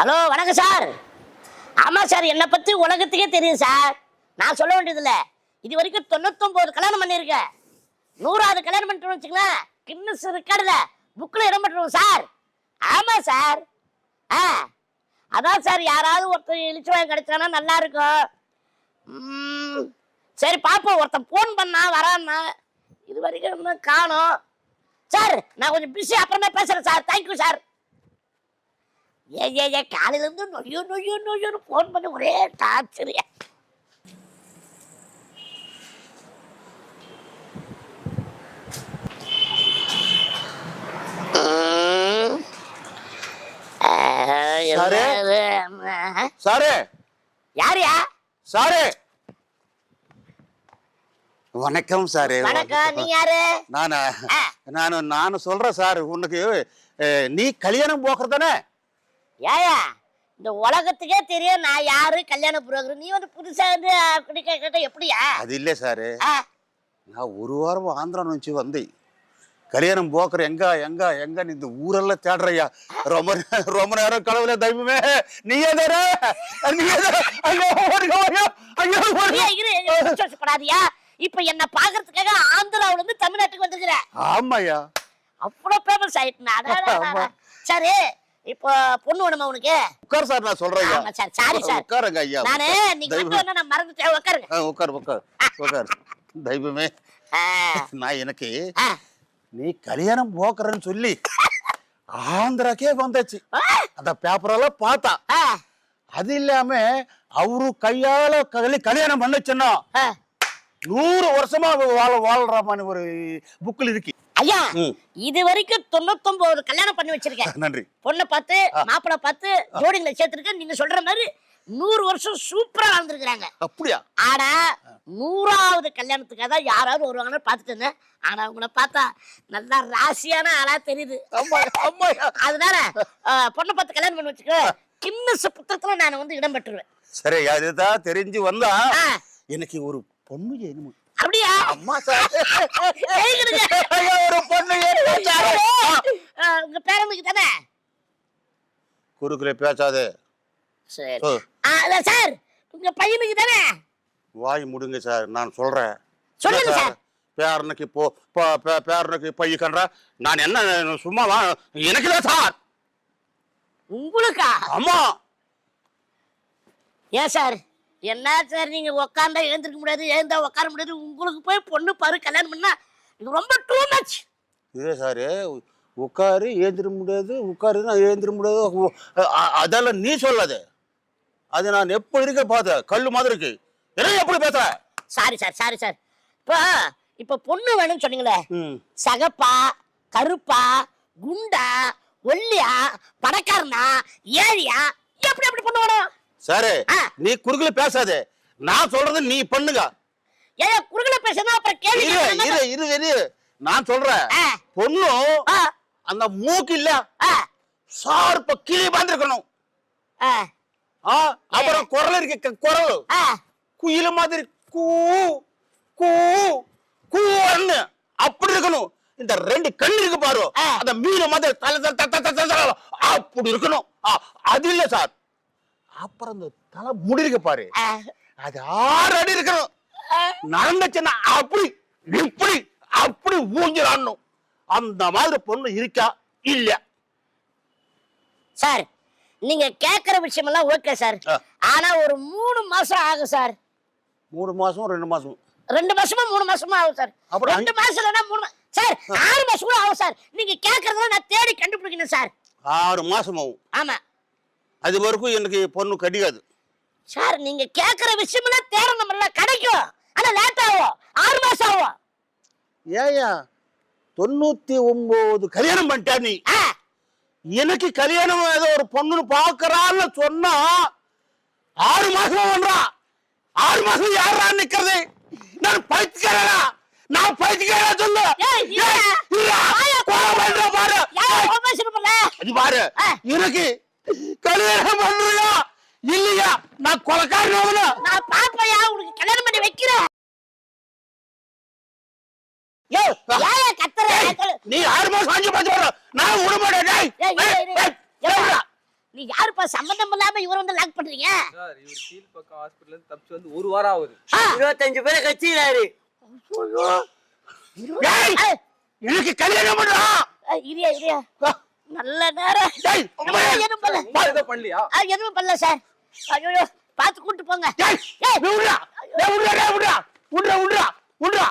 Hello வணக்கம் sir. ஆமாம் sir என்னை பற்றி உலகத்துக்கே தெரியும் சார். நான் சொல்ல வேண்டியதில்லை. இது வரைக்கும் தொண்ணூத்தொம்பது கல்யாணம் பண்ணியிருக்கேன். நூறாவது கல்யாணம் பண்ணிட்டு வச்சுங்களேன் கின்னஸ் இருக்காடுல புக்கில் இடம் பெற்றுருவோம் சார். ஆமாம் சார். ஆ. அதான் சார் யாராவது ஒருத்தர் இழிச்சு வாங்கி கிடைச்சானா நல்லா இருக்கும். சரி பார்ப்போம் ஒருத்தன் ஃபோன் பண்ணா வரான்னா இது வரைக்கும் இன்னும் காணோம். சார் நான் கொஞ்சம் பிஸி அப்புறமே பேசுகிறேன் சார். Thank you sir. ஏ ஏ ஏ காலையில இருந்து நொய்யோ நொய்யோ நொய்யோன்னு ஃபோன் பண்ணி ஒரே டார்ச்சர் சாரு? சாரு? யாரியா சாரு? வணக்கம் சாரு. வணக்கம். நீ யாரு? நானா ஆ. நானு நான் சொல்றேன் சார். உனக்கு நீ கல்யாணம் போக்குறதானே? ஏயா இந்த உலகத்துக்கே தெரியும் நான் யாரு கல்யாண புரோக்கர். நீ வந்து புதுசா வந்து அப்படி கேட்ட எப்படியா? அது இல்லை சாரு. நான் ஒரு வாரம் ஆந்திரா నుంచి வந்தேன். கல்யாணம் போக்குற எங்க எங்க எங்க இந்த ஊரெல்லாம் தேடுறையா. ரொம்ப நே- ரொம்ப நேரம் கடவுளே தெய்வமே நீயே தானே நீயே? ஐயோ இப்ப என்ன பாக்குறதுக்காக ஆந்திராவுல இருந்து தமிழ்நாட்டுக்கு வந்துருக்கிற. ஆமாய்யா. அவ்வளவு ஃபேமஸ் ஆயிட்டு. சரி இப்போ பொண்ணு வேணுமா உனக்கு? உட்கார் சார் நான் சொல்றேன் ஆமா சார் சாரி சார். உட்காருங்க ஐயா நானு நீங்க. வந்து நான் மறந்துட்டேன் உட்காருங்க. உட்கார் உட்கார் உட்கார். தெய்வமே. நான் எனக்கு. நீ கல்யாணம் போக்குறேன்னு சொல்லி ஆந்திராக்கே வந்தாச்சு. அந்த பேப்பரெல்லாம் பார்த்தா. அது இல்லாம அவரு கையால கலி கல்யாணம் பண்ணுச்சுன்னா ஆ. நூறு வருஷமா வாழ வாழ்ற மாதிரி ஒரு புக்கில் இருக்கு. ஐயா. இது வரைக்கும் தொண்ணூத்தொன்பது கல்யாணம் பண்ணி வச்சிருக்கேன். நன்றி. பொண்ணை பார்த்து மாப்பிள்ளை பார்த்து ஜோடிங்களை சேர்த்துருக்கேன். நீங்க சொல்ற மாதிரி நூறு வருஷம் சூப்பரா வாழ்ந்துருக்காங்க அப்படியா? ஆனா நூறாவது கல்யாணத்துக்காக தான் யாராவது வருவாங்கன்னு பார்த்துட்டு இருந்தேன். ஆனா உங்களை பார்த்தா நல்லா ராசியான ஆளா தெரியுது. அதனால பொண்ணை பார்த்து கல்யாணம் பண்ணி வச்சுக்க. கின்னஸ் புத்தகத்துல நான் வந்து இடம் பெற்றுருவேன். சரி அதுதான் தெரிஞ்சு வந்தா எனக்கு ஒரு பொண்ணு வேணுமா? அப்படியா? அம்மா சார். ஒரு பொண்ணு உங்க பேரனுக்கு தானே? குறுக்குல பேசாதே. சரி. சார் உங்க பையனுக்கு தானே? வாய் முடுங்க சார். நான் சொல்றேன். சொல்லுங்க சார். பேரனுக்கு போ பேரனுக்கு பைய கன்றா நான் என்ன சும்மாவா எனக்கு தான் சார். உங்களுக்கா? அம்மா ஏன் சார்? என்ன சார் நீங்க உக்காந்தா எழுந்திருக்க முடியாது எழுந்தா உட்கார முடியாது உங்களுக்கு போய் பொண்ணு பாரு கல்யாணம் பண்ணா இது ரொம்ப டூ மச் இதே சார் உட்காரு ஏந்திர முடியாது உட்காரு நான் ஏந்திர முடியாது அதெல்லாம் நீ சொல்லாத. அது நான் எப்ப இருக்க பார்த்தேன் கல்லு மாதிரி இருக்கு. என்ன எப்படி பேசுற? Sorry sir sorry sir. இப்போ இப்போ பொண்ணு வேணும்னு சொன்னீங்களே. சகப்பா கருப்பா குண்டா ஒல்லியா பணக்காரனா ஏழியா எப்படி எப்படி பொண்ணு வேணும்? சாரு. நீ குறுக்குல பேசாத நான் சொல்றது நீ பண்ணுங்க ஏன் குறுகல பேசுனா அப்புறம் கேள்வி இரு. இரு இரு நான் சொல்றேன் பொண்ணும் அந்த மூக்கு இல்ல சார்ப கிளி பாந்திருக்கணும் ஆ, ஆ அப்புறம் குரல் இருக்கு குரல் ஆ. குயில மாதிரி கூ கூ கூன்னு அப்படி இருக்கணும் இந்த ரெண்டு கண் இருக்கு பாரு. அந்த மீன் மாதிரி தல தல அப்படி இருக்கணும் ஆ, அது இல்ல சார் அப்புறம் இந்த தலை முடி இருக்கு பாரு. அது ஆறு அடி இருக்கணும். நடந்துச்சுன்னா அப்படி இப்படி அப்படி ஊஞ்சிடணும் அந்த மாதிரி பொண்ணு இருக்கா? இல்ல. சார் நீங்க கேக்குற விஷயம் எல்லாம் ஓகே சார். ஆனா ஒரு மூணு மாசம் ஆகும் சார். மூணு மாசம் ரெண்டு மாசம். ரெண்டு மாசமா மூணு மாசமா ஆகும் சார். அப்புறம் ரெண்டு மாசம் இல்லைன்னா மூணு சார் ஆறு மாசம் கூட ஆகும் சார். நீங்க கேக்குறதெல்லாம் நான் தேடி கண்டுபிடிக்கணும் சார். ஆறு மாசம் ஆகும் ஆமா. அது வரைக்கும் எனக்கு பொண்ணு கிடைக்காது சார் நீங்க கேக்குற விஷயம் எல்லாம் தேடணும்ல கிடைக்கும். ஆனா லேட் ஆகும். ஆறு மாசம் ஆகும். ஏயா தொண்ணூத்தி ஒன்பது கல்யாணம் பண்ணிட்டா நீ? ஆ, எனக்கு கல்யாணம் ஏதோ ஒரு பொண்ணுன்னு பாக்குறான்னு சொன்னா ஆறு மாசமா பண்றா ஆறு மாசம் யாரா நிக்கிறது? நான் பைத்தியக்காரனா? நான் பைத்தியக்காரனா சொல்லு. இல்ல. இல்ல. பாரு. பாரு. எனக்கு கல்யாணம் பண்றியா இல்லையா? நான் கொலக்காரன் நான் பாப்பையா உனக்கு கல்யாணம் பண்ணி வைக்கிறேன். நீ யாருமா சாஞ்சி பார்த்து வர நான் விடமாட்டேன் நீ யாருப்பா? சம்பந்தம் இல்லாம இவர் வந்து லாக் பண்றீங்க? வந்து ஒரு வாரம் ஆகுது. 25 பேரை கட்சியிலாரு எனக்கு கல்யாணம் பண்ணுறா? இரியா இரியா. நல்ல நேரம். எதுவும் பண்ணல. பண்ணலையா? அது எதுவும் பண்ணல சார். ஐயோ பார்த்து கூப்பிட்டு போங்க. விடுறா விடுறா விடுறா விடுறா விடுறா